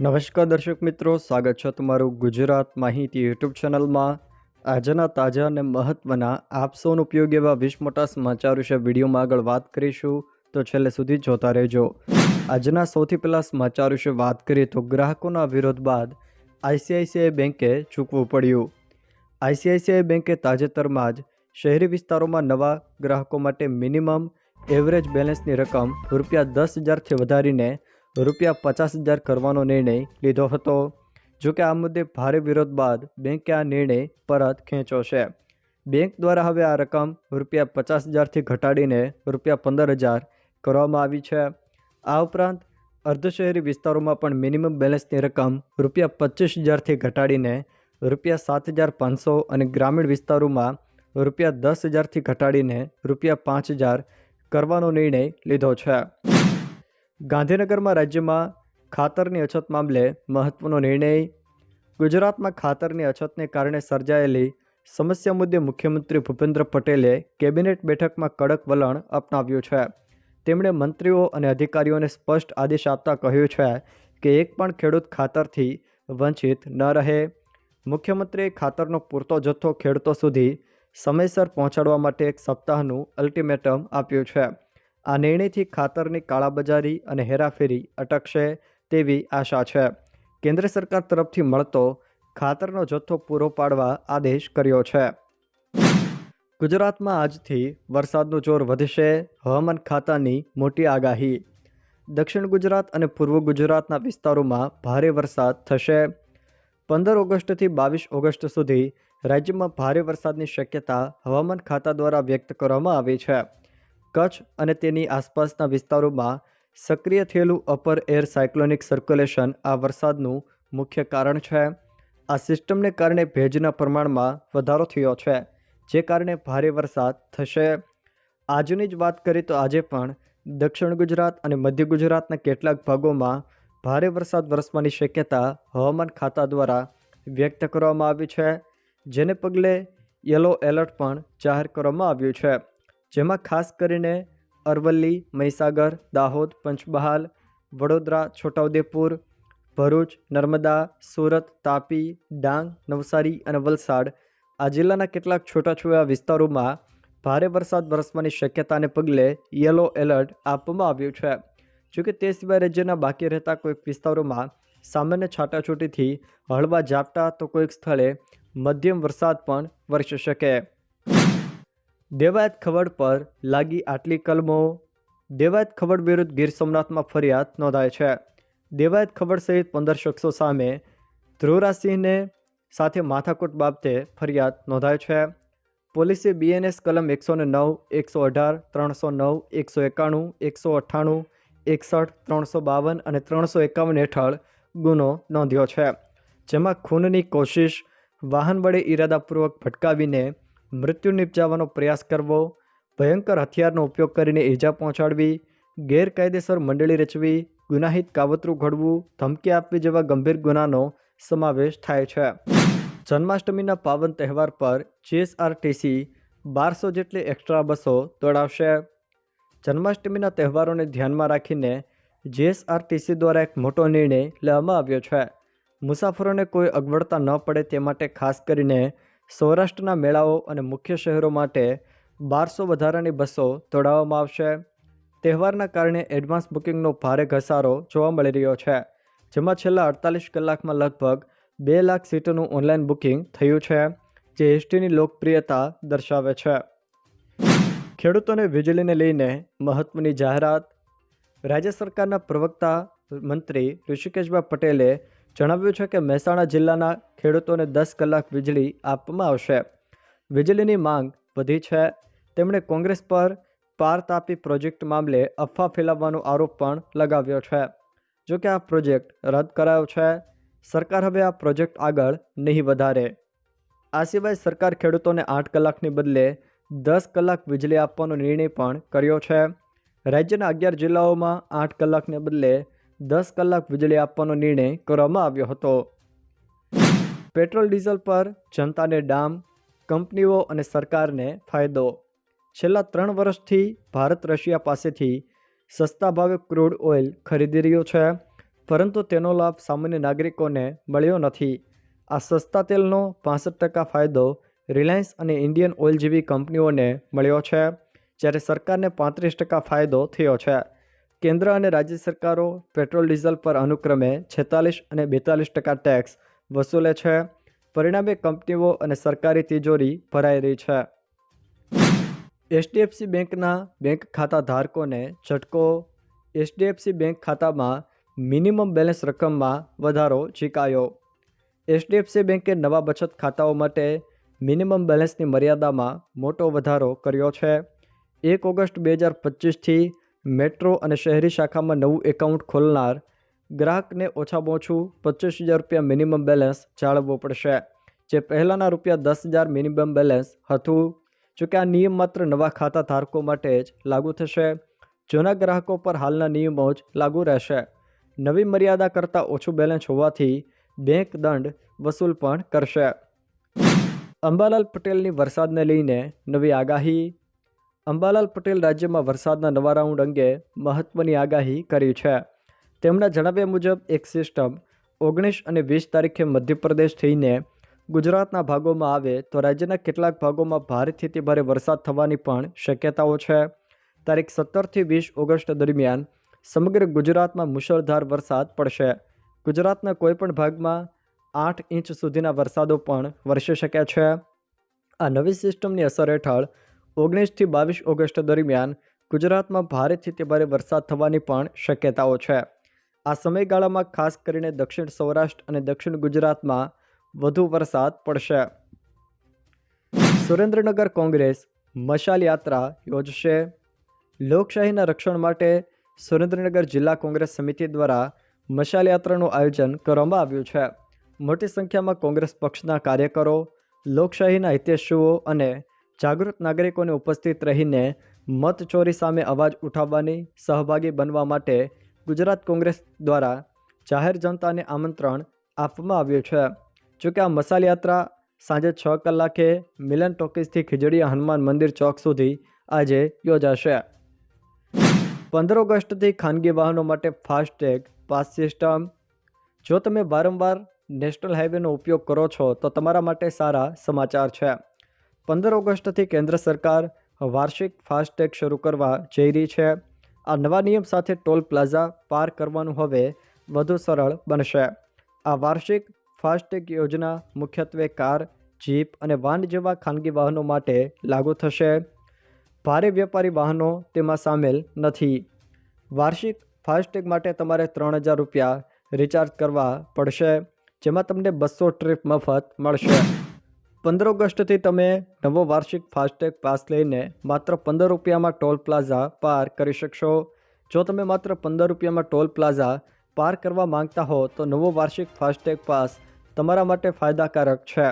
નમસ્કાર દર્શક મિત્રો, સ્વાગત છે તમારું ગુજરાત માહિતી યુટ્યુબ ચેનલમાં. આજના તાજા અને મહત્ત્વના આપ ઉપયોગી એવા વીસ મોટા સમાચાર વિશે વિડીયોમાં આગળ વાત કરીશું, તો છેલ્લે સુધી જોતા રહેજો. આજના સૌથી પહેલાં સમાચાર વિશે વાત કરીએ તો ગ્રાહકોના વિરોધ બાદ આઈસીઆઈસીઆઈ બેંકે ચૂકવું પડ્યું. આઈસીઆઈસીઆઈ બેંકે તાજેતરમાં જ શહેરી વિસ્તારોમાં નવા ગ્રાહકો માટે મિનિમમ એવરેજ બેલેન્સની રકમ રૂપિયા દસ હજારથી વધારીને રૂપિયા પચાસ હજાર કરવાનો નિર્ણય લીધો હતો. જો કે આ મુદ્દે ભારે વિરોધ બાદ બેંકે આ નિર્ણય પરત ખેંચ્યો છે. બેંક દ્વારા હવે આ રકમ રૂપિયા પચાસ હજારથી ઘટાડીને રૂપિયા પંદર હજાર કરવામાં આવી છે. આ ઉપરાંત અર્ધશહેરી વિસ્તારોમાં પણ મિનિમમ બેલેન્સની રકમ રૂપિયા પચીસ હજારથી ઘટાડીને રૂપિયા સાત હજાર પાંચસો અને ગ્રામીણ વિસ્તારોમાં રૂપિયા દસ હજારથી ઘટાડીને રૂપિયા પાંચ હજાર કરવાનો નિર્ણય લીધો છે. ગાંધીનગરમાં રાજ્યમાં ખાતરની અછત મામલે મહત્વનો નિર્ણય. ગુજરાતમાં ખાતરની અછતને કારણે સર્જાયેલી સમસ્યા મુદ્દે મુખ્યમંત્રી ભૂપેન્દ્ર પટેલે કેબિનેટ બેઠકમાં કડક વલણ અપનાવ્યું છે. તેમણે મંત્રીઓ અને અધિકારીઓને સ્પષ્ટ આદેશ આપતા કહ્યું છે કે એક પણ ખેડૂત ખાતરથી વંચિત ન રહે. મુખ્યમંત્રીએ ખાતરનો પૂરતો જથ્થો ખેડૂતો સુધી સમયસર પહોંચાડવા માટે એક સપ્તાહનું અલ્ટિમેટમ આપ્યું છે. આ નિર્ણયથી ખાતરની કાળાબજારી અને હેરાફેરી અટકશે તેવી આશા છે. કેન્દ્ર સરકાર તરફથી મળતો ખાતરનો જથ્થો પૂરો પાડવા આદેશ કર્યો છે. ગુજરાતમાં આજથી વરસાદનું જોર વધશે. હવામાન ખાતાની મોટી આગાહી. દક્ષિણ ગુજરાત અને પૂર્વ ગુજરાતના વિસ્તારોમાં ભારે વરસાદ થશે. પંદર ઓગસ્ટથી બાવીસ ઓગસ્ટ સુધી રાજ્યમાં ભારે વરસાદની શક્યતા હવામાન ખાતા દ્વારા વ્યક્ત કરવામાં આવી છે. કચ્છ અને તેની આસપાસના વિસ્તારોમાં સક્રિય થયેલું અપર એર સાયક્લોનિક સર્ક્યુલેશન આ વરસાદનું મુખ્ય કારણ છે. આ સિસ્ટમને કારણે ભેજના પ્રમાણમાં વધારો થયો છે, જે કારણે ભારે વરસાદ થશે. આજની જ વાત કરીએ તો આજે પણ દક્ષિણ ગુજરાત અને મધ્ય ગુજરાતના કેટલાક ભાગોમાં ભારે વરસાદ વરસવાની શક્યતા હવામાન ખાતા દ્વારા વ્યક્ત કરવામાં આવી છે. જેને પગલે યલો એલર્ટ પણ જાહેર કરવામાં આવ્યું છે. જેમાં ખાસ કરીને અરવલ્લી, મહીસાગર, દાહોદ, પંચમહાલ, વડોદરા, છોટાઉદેપુર, ભરૂચ, નર્મદા, સુરત, તાપી, ડાંગ, નવસારી અને વલસાડ. આ જિલ્લાના કેટલાક છૂટાછવાયા વિસ્તારોમાં ભારે વરસાદ વરસવાની શક્યતાને પગલે યલો એલર્ટ આપવામાં આવ્યું છે. જોકે તે સિવાય રાજ્યના બાકી રહેતા કોઈક વિસ્તારોમાં સામાન્ય છાટાછૂટીથી હળવા ઝાપટા તો કોઈક સ્થળે મધ્યમ વરસાદ પણ વરસી શકે. દેવાયત ખવડ પર લાગી આટલી કલમો દેવાયત ખવડ વિરુદ્ધ ગીર સોમનાથમાં ફરિયાદ નોંધાય છે. દેવાયત ખવડ સહિત પંદર શખ્સો સામે ધ્રુવરાજસિંહને સાથે માથાકૂટ બાબતે ફરિયાદ નોંધાય છે. પોલીસે બીએનએસ કલમ એકસો નવ, એકસો અઢાર, ત્રણસો નવ, એકસો એકાણું, એકસો અઠ્ઠાણું, એકસઠ, ત્રણસો બાવન અને ત્રણસો એકાવન હેઠળ ગુનો નોંધ્યો છે. જેમાં ખૂનની કોશિશ વાહન વડે ઈરાદાપૂર્વક ભટકાવીને મૃત્યુ નિપજાવવાનો પ્રયાસ કરવો, ભયંકર હથિયારનો ઉપયોગ કરીને ઈજા પહોંચાડવી, ગેરકાયદેસર મંડળી રચવી, ગુનાહિત કાવતરું ઘડવું, ધમકી આપવી જેવા ગંભીર ગુનાનો સમાવેશ થાય છે. જન્માષ્ટમીના પાવન તહેવાર પર જીએસઆરટીસી બારસો જેટલી એક્સ્ટ્રા બસો દોડાવશે જન્માષ્ટમીના તહેવારોને ધ્યાનમાં રાખીને જીએસઆરટીસી દ્વારા એક મોટો નિર્ણય લેવામાં આવ્યો છે. મુસાફરોને કોઈ અગવડતા ન પડે તે માટે ખાસ કરીને સૌરાષ્ટ્રના મેળાઓ અને મુખ્ય શહેરો માટે બારસો વધારાની બસો દોડાવવામાં આવશે. તહેવારના કારણે એડવાન્સ બુકિંગનો ભારે ઘસારો જોવા મળી રહ્યો છે, જેમાં છેલ્લા અડતાલીસ કલાકમાં લગભગ બે લાખ સીટોનું ઓનલાઈન બુકિંગ થયું છે, જે એસટીની લોકપ્રિયતા દર્શાવે છે. ખેડૂતોને વીજળીને લઈને મહત્વની જાહેરાત. રાજ્ય સરકારના પ્રવક્તા મંત્રી ઋષિકેશભાઈ પટેલે જણાવ્યું છે કે મહેસાણા જિલ્લાના ખેડૂતોને દસ કલાક વીજળી આપવામાં આવશે. વીજળીની માંગ વધી છે. તેમણે કોંગ્રેસ પર પાર તાપી પ્રોજેક્ટ મામલે અફવા ફેલાવવાનો આરોપ પણ લગાવ્યો છે. જો કે આ પ્રોજેક્ટ રદ કરાયો છે. સરકાર હવે આ પ્રોજેક્ટ આગળ નહીં વધારે. આ સિવાય સરકાર ખેડૂતોને આઠ કલાકની બદલે દસ કલાક વીજળી આપવાનો નિર્ણય પણ કર્યો છે. રાજ્યના અગિયાર જિલ્લાઓમાં આઠ કલાકને બદલે દસ કલાક વીજળી આપવાનો નિર્ણય કરવામાં આવ્યો હતો. પેટ્રોલ, ડીઝલ પર જનતાને ડામ, કંપનીઓ અને સરકારને ફાયદો. છેલ્લા ત્રણ વર્ષથી ભારત રશિયા પાસેથી સસ્તા ભાવે ક્રૂડ ઓઇલ ખરીદી રહ્યો છે, પરંતુ તેનો લાભ સામાન્ય નાગરિકોને મળ્યો નથી. આ સસ્તા તેલનો પાસઠ ટકા ફાયદો રિલાયન્સ અને ઇન્ડિયન ઓઇલ જેવી કંપનીઓને મળ્યો છે, જ્યારે સરકારને પાંત્રીસ ટકા ફાયદો થયો છે. કેન્દ્ર અને રાજ્ય સરકારો પેટ્રોલ, ડીઝલ પર અનુક્રમે છેતાલીસ અને બેતાલીસ ટકા ટેક્સ વસૂલે છે. પરિણામે કંપનીઓ અને સરકારી તિજોરી ભરાઈ રહી છે. એચડીએફસી બેંકના બેંક ખાતા ધારકોને ઝટકો. એચડીએફસી બેંક ખાતામાં મિનિમમ બેલેન્સ રકમમાં વધારો ઝીકાયો એચડીએફસી બેંકે નવા બચત ખાતાઓ માટે મિનિમમ બેલેન્સની મર્યાદામાં મોટો વધારો કર્યો છે. એક ઓગસ્ટ બે હજાર પચીસથી મેટ્રો અને શહેરી શાખામાં નવું એકાઉન્ટ ખોલનાર ગ્રાહકને ઓછામાં ઓછું પચીસ હજાર રૂપિયા મિનિમમ બેલેન્સ જાળવવું પડશે, જે પહેલાંના રૂપિયા દસ હજાર મિનિમમ બેલેન્સ હતું જોકે આ નિયમ માત્ર નવા ખાતા ધારકો માટે જ લાગુ થશે. જૂના ગ્રાહકો પર હાલના નિયમો જ લાગુ રહેશે. નવી મર્યાદા કરતાં ઓછું બેલેન્સ હોવાથી બેંક દંડ વસૂલ પણ કરશે. અંબાલાલ પટેલની વરસાદને લઈને નવી આગાહી અંબાલાલ પટેલ રાજ્યમાં વરસાદના નવા રાઉન્ડ અંગે મહત્ત્વની આગાહી કરી છે. તેમના જણાવ્યા મુજબ, એક સિસ્ટમ ઓગણીસ અને વીસ તારીખે મધ્યપ્રદેશ થઈને ગુજરાતના ભાગોમાં આવે તો રાજ્યના કેટલાક ભાગોમાં ભારેથી તે ભારે વરસાદ થવાની પણ શક્યતાઓ છે. તારીખ સત્તરથી વીસ ઓગસ્ટ દરમિયાન સમગ્ર ગુજરાતમાં મુશળધાર વરસાદ પડશે. ગુજરાતના કોઈપણ ભાગમાં આઠ ઇંચ સુધીના વરસાદો પણ વરસી શકે છે. આ નવી સિસ્ટમની અસર હેઠળ ઓગણીસથી બાવીસ ઓગસ્ટ દરમિયાન ગુજરાતમાં ભારેથી તે ભારે વરસાદ થવાની પણ શક્યતાઓ છે. આ સમયગાળામાં ખાસ કરીને દક્ષિણ સૌરાષ્ટ્ર અને દક્ષિણ ગુજરાતમાં વધુ વરસાદ પડશે. સુરેન્દ્રનગર કોંગ્રેસ મશાલ યાત્રા યોજશે. લોકશાહીના રક્ષણ માટે સુરેન્દ્રનગર જિલ્લા કોંગ્રેસ સમિતિ દ્વારા મશાલ યાત્રાનું આયોજન કરવામાં આવ્યું છે. મોટી સંખ્યામાં કોંગ્રેસ પક્ષના કાર્યકરો, લોકશાહીના હિતેશુઓ અને જાગૃત નાગરિકોને ઉપસ્થિત રહીને મતચોરી સામે અવાજ ઉઠાવવાની સહભાગી બનવા માટે ગુજરાત કોંગ્રેસ દ્વારા જાહેર જનતાને આમંત્રણ આપવામાં આવ્યું છે. જોકે આ મસાલ યાત્રા સાંજે છ કલાકે મિલન ટોકીઝથી ખીજડીયા હનુમાન મંદિર ચોક સુધી આજે યોજાશે. પંદર ઓગસ્ટથી ખાનગી વાહનો માટે ફાસ્ટેગ પાસ સિસ્ટમ. જો તમે વારંવાર નેશનલ હાઈવેનો ઉપયોગ કરો છો, તો તમારા માટે સારા સમાચાર છે. પંદર ઓગસ્ટથી કેન્દ્ર સરકાર વાર્ષિક ફાસ્ટેગ શરૂ કરવા જઈ રહી છે. આ નવા નિયમ સાથે ટોલ પ્લાઝા પાર કરવાનું હવે વધુ સરળ બનશે. આ વાર્ષિક ફાસ્ટેગ યોજના મુખ્યત્વે કાર, જીપ અને વાન જેવા ખાનગી વાહનો માટે લાગુ થશે. ભારે વ્યાપારી વાહનો તેમાં સામેલ નથી. વાર્ષિક ફાસ્ટેગ માટે તમારે ત્રણ હજાર રૂપિયા રિચાર્જ કરવા પડશે, જેમાં તમને બસો ટ્રીપ મફત મળશે. પંદર ઓગસ્ટથી તમે નવો વાર્ષિક ફાસ્ટેગ પાસ લઈને માત્ર પંદર રૂપિયામાં ટોલ પ્લાઝા પાર કરી શકશો. જો તમે માત્ર પંદર રૂપિયામાં ટોલ પ્લાઝા પાર કરવા માંગતા હો, તો નવો વાર્ષિક ફાસ્ટેગ પાસ તમારા માટે ફાયદાકારક છે.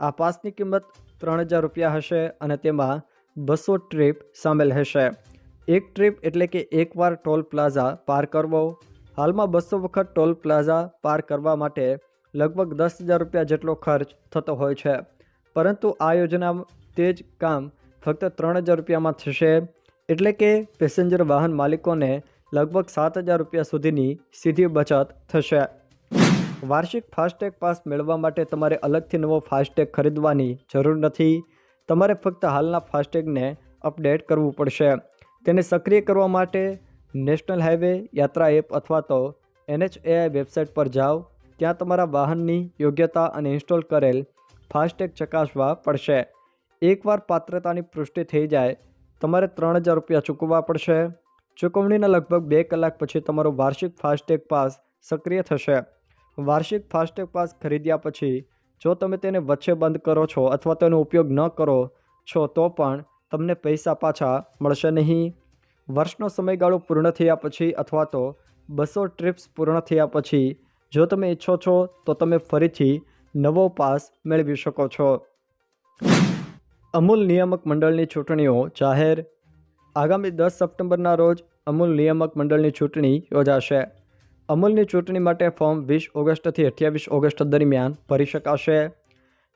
આ પાસની કિંમત ત્રણ હજાર રૂપિયા હશે અને તેમાં બસો ટ્રીપ સામેલ હશે. એક ટ્રીપ એટલે કે એકવાર ટોલ પ્લાઝા પાર કરવો. હાલમાં બસો વખત ટોલ પ્લાઝા પાર કરવા માટે લગભગ દસ હજાર રૂપિયા જેટલો ખર્ચ થતો હોય છે. પરંતુ આ યોજના તે જ કામ ફક્ત ત્રણ હજાર રૂપિયામાં થશે. એટલે કે પેસેન્જર વાહન માલિકોને લગભગ સાત હજાર રૂપિયા સુધીની સીધી બચત થશે. વાર્ષિક ફાસ્ટેગ પાસ મેળવવા માટે તમારે અલગથી નવો ફાસ્ટેગ ખરીદવાની જરૂર નથી. તમારે ફક્ત હાલના ફાસ્ટેગને અપડેટ કરવું પડશે. તેને સક્રિય કરવા માટે નેશનલ હાઈવે યાત્રા એપ અથવા તો એનએચએઆઈ વેબસાઇટ પર જાઓ. ત્યાં તમારા વાહનની યોગ્યતા અને ઇન્સ્ટોલ કરેલ ફાસ્ટેગ ચકાસવા પડશે. એકવાર પાત્રતાની પુષ્ટિ થઈ જાય, તમારે ત્રણ હજાર રૂપિયા ચૂકવવા પડશે. ચૂકવણીના લગભગ બે કલાક પછી તમારો વાર્ષિક ફાસ્ટેગ પાસ સક્રિય થશે. વાર્ષિક ફાસ્ટેગ પાસ ખરીદ્યા પછી, જો તમે તેને વચ્ચે બંધ કરો છો અથવા તેનો ઉપયોગ ન કરો છો, તો પણ તમને પૈસા પાછા મળશે નહીં. વર્ષનો સમયગાળો પૂર્ણ થયા પછી અથવા તો બસો ટ્રીપ્સ પૂર્ણ થયા પછી, જો તમે ઈચ્છો છો, તો તમે ફરીથી નવો પાસ મેળવી શકો છો. અમૂલ નિયામક મંડળની ચૂંટણીઓ જાહેર. આગામી દસ સપ્ટેમ્બરના રોજ અમૂલ નિયામક મંડળની ચૂંટણી યોજાશે. અમૂલની ચૂંટણી માટે ફોર્મ વીસ ઓગસ્ટથી અઠ્યાવીસ ઓગસ્ટ દરમિયાન ભરી શકાશે.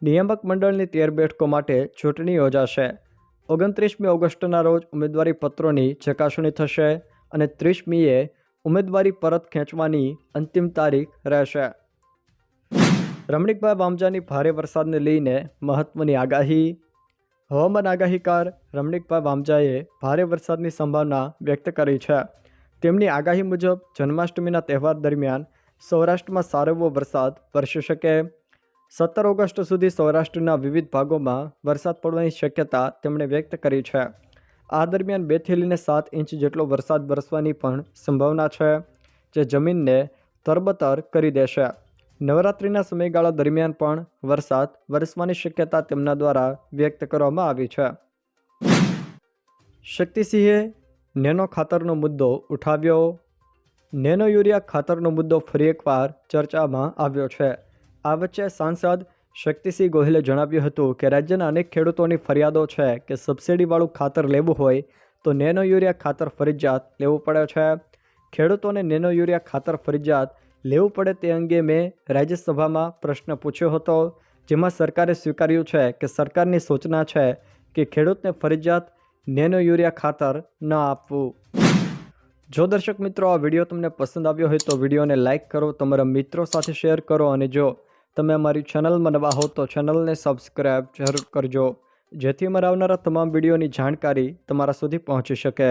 નિયામક મંડળની તેર બેઠકો માટે ચૂંટણી યોજાશે. ઓગણત્રીસમી ઓગસ્ટના રોજ ઉમેદવારી પત્રોની ચકાસણી થશે અને ત્રીસમીએ ઉમેદવારી પરત ખેંચવાની અંતિમ તારીખ રહેશે. રમણીકભાઈ વામજાની ભારે વરસાદને લઈને મહત્વની આગાહી. હવામાન આગાહીકાર રમણીકભાઈ વામજાએ ભારે વરસાદની સંભાવના વ્યક્ત કરી છે. તેમની આગાહી મુજબ જન્માષ્ટમીના તહેવાર દરમિયાન સૌરાષ્ટ્રમાં સારો એવો વરસાદ વરસી શકે. સત્તર ઓગસ્ટ સુધી સૌરાષ્ટ્રના વિવિધ ભાગોમાં વરસાદ પડવાની શક્યતા તેમણે વ્યક્ત કરી છે. આ દરમિયાન બેથી લઈને સાત ઇંચ જેટલો વરસાદ વરસવાની પણ સંભાવના છે, જે જમીનને તરબતર કરી દેશે. નવરાત્રિના સમયગાળા દરમિયાન પણ વરસાદ વરસવાની શક્યતા તેમના દ્વારા વ્યક્ત કરવામાં આવી છે. શક્તિસિંહે નેનો ખાતરનો મુદ્દો ઉઠાવ્યો. નેનો યુરિયા ખાતરનો મુદ્દો ફરી એકવાર ચર્ચામાં આવ્યો છે. આ વચ્ચે સાંસદ શક્તિસિંહ ગોહિલે જણાવ્યું હતું કે રાજ્યના અનેક ખેડૂતોની ફરિયાદો છે કે સબસિડીવાળું ખાતર લેવું હોય તો નેનો યુરિયા ખાતર ફરજિયાત લેવું પડે છે. ખેડૂતોને નેનો યુરિયા ખાતર ફરજિયાત લેવું પડે તે અંગે મેં રાજ્યસભામાં પ્રશ્ન પૂછ્યો હતો, જેમાં સરકારે સ્વીકાર્યું છે કે સરકારની સૂચના છે કે ખેડૂતને ફરજિયાત નેનો યુરિયા ખાતર ન આપવું. જો દર્શક મિત્રો, આ વીડિયો તમને પસંદ આવ્યો હોય તો વિડીયોને લાઇક કરો, તમારા મિત્રો સાથે શેર કરો, અને જો તમે અમારી ચેનલમાં નવા હો તો ચેનલને સબસ્ક્રાઈબ જરૂર કરજો, જેથી અમારા આવનારા તમામ વિડીયોની જાણકારી તમારા સુધી પહોંચી શકે.